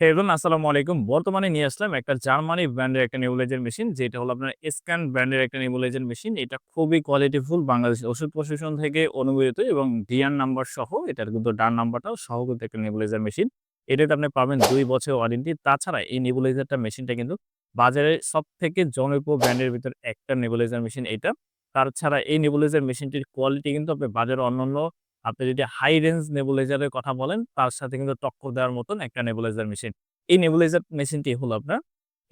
হ্যাঁ আসসালামু আলাইকুম। বর্তমানে নিয়ে আসলাম একটা জার্মানি ব্র্যান্ডের একটা নেবুলাইজার মেশিন যেটা হলো আপনার স্ক্যান ব্র্যান্ডের একটা নেবুলাইজার মেশিন। এটা খুবই কোয়ালিটিফুল বাংলাদেশ ওষুধ প্রশাসন থেকে অনুমোদিত এবং ডিআর নাম্বার সহ, এটার কিন্তু ডান নাম্বারটাও সহ কিন্তু একটা নেবুলাইজার মেশিন। এটাতে আপনি পাবেন দুই বছরের ওয়ারেন্টি। তাছাড়া এই নেবুলাইজারটা মেশিনটা কিন্তু বাজারে সবথেকে জনপ্রিয় ব্র্যান্ডের ভিতর একটা নেবুলাইজার মেশিন এইটা। তাছাড়া এই নেবুলাইজার মেশিনটির কোয়ালিটি কিন্তু আপনি বাজারে অন্যান্য আপনি যদি হাই রেঞ্জ নেবুলাইজার এর কথা বলেন, তার সাথে কিন্তু টক্কর দেওয়ার মতন একটা নেবুলাইজার মেশিন। এই নেবুলাইজার মেশিনটি হলো আপনার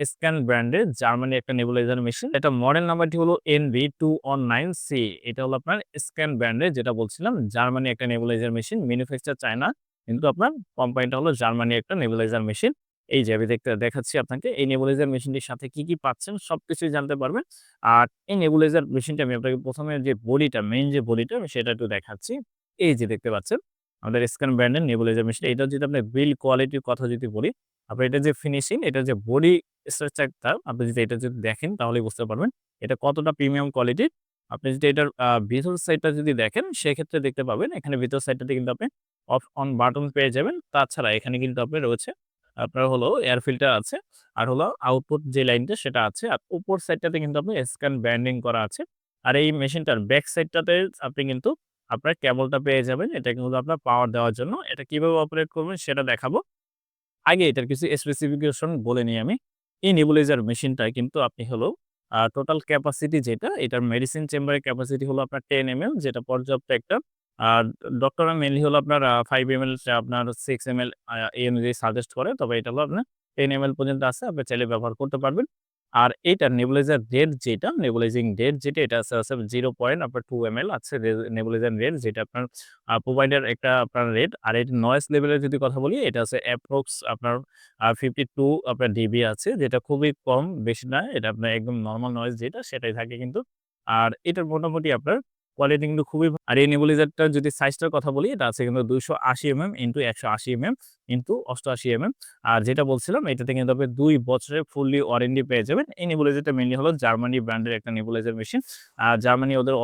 স্ক্যান ব্র্যান্ডের জার্মানি একটা নেবুলাইজার মেশিন। এটা মডেল নাম্বারটি হলো NV219C এটা হলো আপনার স্ক্যান ব্র্যান্ডের যেটা বলছিলাম জার্মানি একটা নেবুলাইজার মেশিন। Manufacture China. কিন্তু আপনার কোম্পানিটা হলো জার্মানি একটা নেবুলাইজার মেশিন। এই যে আমি দেখতে দেখাচ্ছি আপনাকে এই নেবুলাইজার মেশিনটির সাথে কি, কি পাচ্ছেন সবকিছুই জানতে পারবেন। আর এই নেবুলাইজার মেশিনটা আমি আপনাকে প্রথমে যে বডিটা মেইন যে বডিটা আমি সেটা একটু দেখাচ্ছি। এই যে দেখতে পাচ্ছেন আমাদের স্ক্যান ব্র্যান্ডের নেবুলাইজার মেশিন। এটা যদি আপনার বিল কোয়ালিটির কথা যদি বলি, আপনার এটা যে ফিনিশিং এটা যে বডি স্ট্রাকচারটা আপনি যদি এটা যদি দেখেন তাহলে বুঝতে পারবেন এটা কতটা প্রিমিয়াম কোয়ালিটির। আপনি যদি এটার ভিতর সাইডটা যদি দেখেন সেক্ষেত্রে দেখতে পাবেন এখানে ভিতর সাইডটাতে কিন্তু আপনি অফ অন বাটন পেয়ে যাবেন। তাছাড়া এখানে কিন্তু আপনি রয়েছে আপনার হলো এয়ার ফিল্টার আছে। আর হলো আউটপুট যে লাইনটা সেটা আছে। আর উপর সাইডটাতে কিন্তু আপনার স্ক্যান ব্র্যান্ডিং করা আছে। আর এই মেশিনটার ব্যাক সাইডটাতে আপনি কিন্তু আপনার কেবলটা পেয়ে যাবেন। এটা কিন্তু আপনার পাওয়ার দেওয়ার জন্য। এটা কীভাবে অপারেট করবেন সেটা দেখাবো। আগে এটার কিছু স্পেসিফিকেশন বলে নিই আমি। এই নেবুলাইজার মেশিনটা কিন্তু আপনি হলো টোটাল ক্যাপাসিটি যেটা, এটার মেডিসিন চেম্বারের ক্যাপাসিটি হলো আপনার টেন এমএল যেটা পর্যাপ্ত একটা। আর ডক্টররা মেনলি হলো আপনার ফাইভ 5 এমএল আপনার সিক্স এমএল আ, এই অনুযায়ী সাজেস্ট করে। তবে এটা হলো আপনার টেন এমএল পর্যন্ত আছে। আপনি চাইলে ব্যবহার করতে পারবেন। আর এটা নেবুলাইজার রেট যেটা নেবুলাইজিং রেট যেটা এটা আছে, আছে 0 পয়েন্ট আপনার টু এম এল আছে নেবুলাইজার রেট যেটা আপনার প্রোভাইডার একটা আপনার রেট। আর এর নয়েজ লেভেলের যদি কথা বলি এটা আছে অ্যাপ্রক্স আপনার ফিফটি টু আপনার ডিবি আছে যেটা খুবই কম বেশি না। এটা আপনার একদম নর্মাল নয়েজ যেটা সেটাই থাকে কিন্তু। আর এটার মোটামুটি আপনার কোয়ালিটি কিন্তু খুবই আর এই নেবুলাইজারটার যদি সাইজটার কথা বলি এটা আছে কিন্তু 280 MM into 180 MM into 88 MM. আর যেটা বলছিলাম, এটাতে কিন্তু আপনি দুই বছরের ফুললি ওয়ারেন্টি পেয়ে যাবেন। এই নেবুলাইজারটা মেনলি হলো জার্মানি ব্র্যান্ডের একটা নেবুলাইজার মেশিন। আর জার্মানি ওদের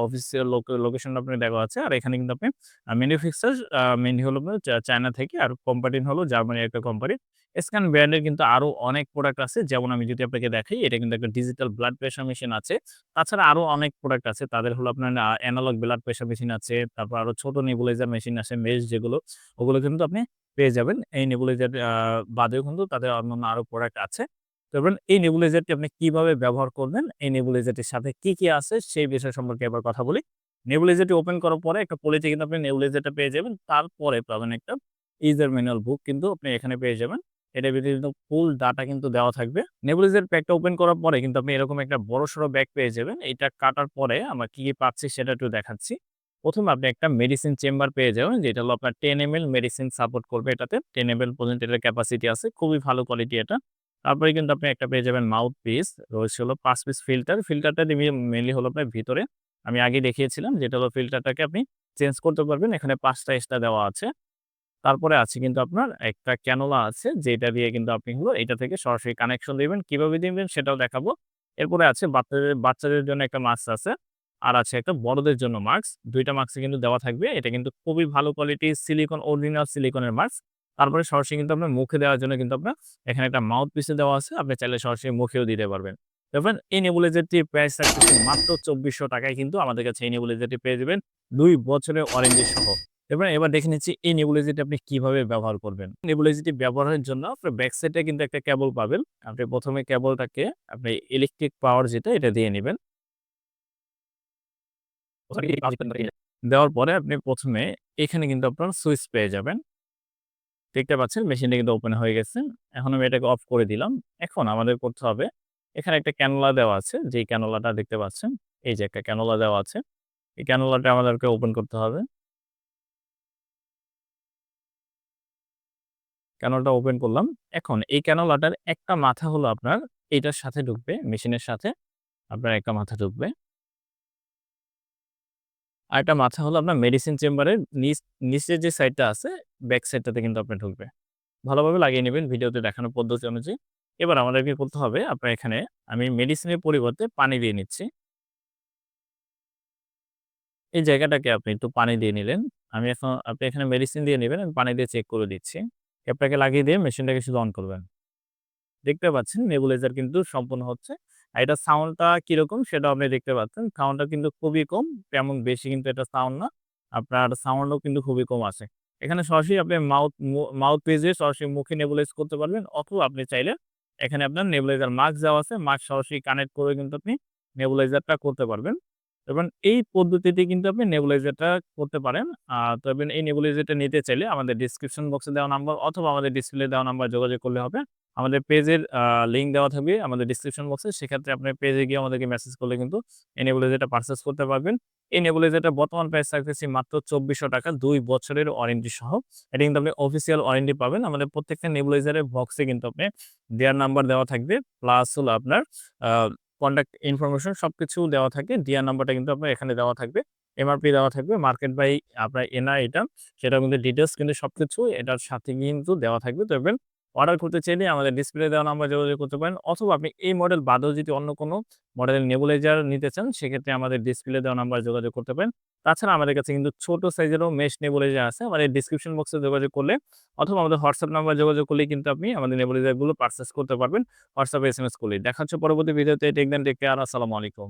লোক লোকেশনটা আপনার দেওয়া আছে। আর এখানে কিন্তু আপনি ম্যানুফ্যাকচার মেনলি হলো চায়না থেকে আর কোম্পানি হলো জার্মানির একটা কোম্পানি। স্ক্যান ব্র্যান্ডের কিন্তু আরও অনেক প্রোডাক্ট আছে। যেমন আমি যদি আপনাকে দেখাই, এটা কিন্তু একটা ডিজিটাল ব্লাড প্রেশার মেশিন আছে। তাছাড়া আরও অনেক প্রোডাক্ট আছে। তাদের হলো আপনার uh analog blood pressure machine আছে। তারপর আরও ছোট নেবুলাইজার মেশিন আছে মেশ যেগুলো ওগুলো কিন্তু আপনি পেয়ে যাবেন। এই নেবুলাইজার বাদেও কিন্তু তাদের অন্যান্য আরও প্রোডাক্ট আছে। তো এবার এই নেবুলাইজারটি আপনি কীভাবে ব্যবহার করবেন, এই নেবুলাইজারটির সাথে কি, কি আছে সেই বিষয় সম্পর্কে এবার কথা বলি। নেবুলাইজারটি ওপেন করার পরে একটা পলিতে কিন্তু আপনি নেবুলাইজারটা পেয়ে যাবেন। তারপরে পাবেন একটা ইউজার ম্যানুয়াল বুক কিন্তু আপনি এখানে পেয়ে যাবেন। এটা ভিতরে কিন্তু ফুল ডাটা কিন্তু দেওয়া থাকবে। নেবুলাইজার প্যাকটা ওপেন করার পরে কিন্তু আপনি এরকম একটা বড়সড় ব্যাগ পেয়ে যাবেন। এটা কাটার পরে আমরা কি, কি পাচ্ছি সেটা একটু দেখাচ্ছি। ১ম এ আপনি একটা মেডিসিন চেম্বার পেয়ে যাবেন, যেটা হলো আপনার 10 এমএল মেডিসিন সাপোর্ট করবে এটাতে। 10 এমএল পর্যন্ত এটার ক্যাপাসিটি আছে। খুবই ভালো কোয়ালিটি এটা। তারপরে কিন্তু আপনি একটা পেয়ে যাবেন মাউথ পিস। রয়েছে হলো ৫ পিস ফিল্টার। ফিল্টারটা দিবি মেইনলি হলো আপনার ভিতরে। আমি আগে দেখিয়েছিলাম যেটা হলো ফিল্টারটাকে আপনি চেঞ্জ করতে পারবেন। এখানে পাঁচটা এক্সট্রা দেওয়া আছে। তারপরে আছে কিন্তু আপনার একটা ক্যানোলা আছে, যেটা দিয়ে কিন্তু আপনি হলো এটা থেকে সরাসরি কানেকশন দিবেন। কীভাবে দিবেন সেটাও দেখাবো। এরপরে আছে বাচ্চাদের বাচ্চাদের জন্য একটা মাস্ক আছে। আর আছে একটা বড়দের জন্য মাস্ক। ২ টা কিন্তু দেওয়া থাকবে। এটা কিন্তু খুবই ভালো কোয়ালিটি সিলিকন অরিজিনাল সিলিকনের মাস্ক। তারপরে সরাসরি কিন্তু আপনার মুখে দেওয়ার জন্য কিন্তু আপনার এখানে একটা মাউথ পিসও দেওয়া আছে। আপনি চাইলে সরাসরি মুখেও দিতে পারবেন। দেখবেন এই নেবুলাইজারটির প্রাইস থাকতেছে মাত্র ২৪০০ টাকায় কিন্তু আমাদের কাছে এই নেবুলাইজারটি পেয়ে যাবেন দুই বছরের ওয়ারেন্টি সহ। এবার এবার দেখে নিচ্ছি এই নেবুলাইজারটি আপনি কীভাবে ব্যবহার করবেন। নেবুলাইজারটি ব্যবহারের জন্য আপনার ব্যাক সাইডে কিন্তু একটা কেবল পাবেন। আপনি প্রথমে কেবলটাকে আপনি ইলেকট্রিক পাওয়ার যেটা, এটা দিয়ে নিবেন। দেওয়ার পরে আপনি প্রথমে এখানে কিন্তু আপনার সুইচ পেয়ে যাবেন। দেখতে পাচ্ছেন মেশিনটা কিন্তু ওপেন হয়ে গেছে। এখন আমি এটাকে অফ করে দিলাম। এখন আমাদের করতে হবে এখানে একটা ক্যানোলা দেওয়া আছে। যে ক্যানোলাটা দেখতে পাচ্ছেন। এই যে একটা ক্যানোলা দেওয়া আছে। এই ক্যানোলাটা আমাদেরকে ওপেন করতে হবে। ক্যানোলাটা ওপেন করলাম। এখন এই ক্যানোলাটার একটা মাথা হলো আপনার এটার সাথে ঢুকবে, মেশিনের সাথে আপনার একটা মাথা ঢুকবে। আরেকটা মাথা হলো আপনার মেডিসিন চেম্বারের নিচ, নিচের যে সাইডটা আছে ব্যাক সাইডটাতে কিন্তু আপনি ঢুকবে। ভালোভাবে লাগিয়ে নেবেন ভিডিওতে দেখানো পদ্ধতি অনুযায়ী। এবার আমাদেরকে করতে হবে, আপনার এখানে আমি মেডিসিনের পরিবর্তে পানি দিয়ে নিচ্ছি। এই জায়গাটাকে আপনি একটু পানি দিয়ে নিলেন। আমি এখন, আপনি এখানে মেডিসিন দিয়ে নিবেন। আমি পানি দিয়ে চেক করে দিচ্ছি। ক্যাপটাকে লাগিয়ে দিয়ে মেশিনটাকে শুধু অন করবেন। দেখতে পাচ্ছেন নেবুলাইজার কিন্তু সম্পূর্ণ হচ্ছে। এটার সাউন্ডটা কীরকম সেটা আপনি দেখতে পাচ্ছেন। সাউন্ডটা কিন্তু খুবই কম, তেমন বেশি কিন্তু এটা সাউন্ড না। আপনার সাউন্ডও কিন্তু খুবই কম আছে এখানে সরাসরি আপনি মাউথ মাউথ পেজে সরাসরি মুখে নেবুলাইজ করতে পারবেন অথবা আপনি চাইলে এখানে আপনার নেবুলাইজার মাস্ক যাওয়া আছে। মাস্ক সরাসরি কানেক্ট করে কিন্তু আপনি নেবুলাইজারটা করতে পারবেন। এবং এই পদ্ধতিতে কিন্তু আপনি নেবুলাইজারটা করতে পারেন। আ তবে এই নেবুলাইজারটা নিতে চাইলে আমাদের ডেসক্রিপশন বক্সে দেওয়া নাম্বার অথবা আমাদের ডিসপ্লে দেওয়া নাম্বার যোগাযোগ করলে হবে। আমাদের পেজের লিঙ্ক দেওয়া থাকবে আমাদের ডেসক্রিপশন বক্সে। সেক্ষেত্রে আপনার পেজে গিয়ে আমাদেরকে মেসেজ করলে কিন্তু এই নেবুলাইজারটা পারচেজ করতে পারবেন। এই নেবুলাইজারটার বর্তমান প্রাইস থাকতেছে মাত্র ৳২৪০০ ২ বছরের ওয়ারেন্টি সহ। এটা কিন্তু আপনি অফিসিয়াল ওয়ারেন্টি পাবেন। আমাদের প্রত্যেকটা নেবুলাইজারের বক্সে কিন্তু আপনি দেয়ার নাম্বার দেওয়া থাকবে। প্লাস হলো আপনার কনট্যাক্ট ইনফরমেশন সব কিছু দেওয়া থাকে। ডিআর নাম্বারটা কিন্তু আপনার এখানে দেওয়া থাকবে। এমআরপি দেওয়া থাকবে। মার্কেট বাই আপনার এনআর এটা সেটা কিন্তু ডিটেলস কিন্তু সব কিছু এটার সাথে কিন্তু দেওয়া থাকবে। দেখবেন অর্ডার করতে চাইলে আমাদের ডিসপ্লে দেওয়া নাম্বার যোগাযোগ করতে পারেন অথবা আপনি এই মডেল বাদেও যদি অন্য কোনো মডেলের নেবুলাইজার নিতে চান, সেক্ষেত্রে আমাদের ডিসপ্লে দেওয়া নাম্বার যোগাযোগ করতে পারেন। তাছাড়া আমাদের কাছে কিন্তু ছোট সাইজেরও মেশ নেবুলাইজার আছে। আমাদের ডিসক্রিপশন বক্সে যোগাযোগ করলে অথবা আমাদের হোয়াটসঅ্যাপ নাম্বার যোগাযোগ করলেই কিন্তু আপনি আমাদের নেবুলাইজারগুলো পারচেজ করতে পারবেন। হোয়াটসঅ্যাপে এসএমএস করলেই। দেখা হচ্ছে পরবর্তী ভিডিওতে। Take then take care. আসসালামু আলাইকুম।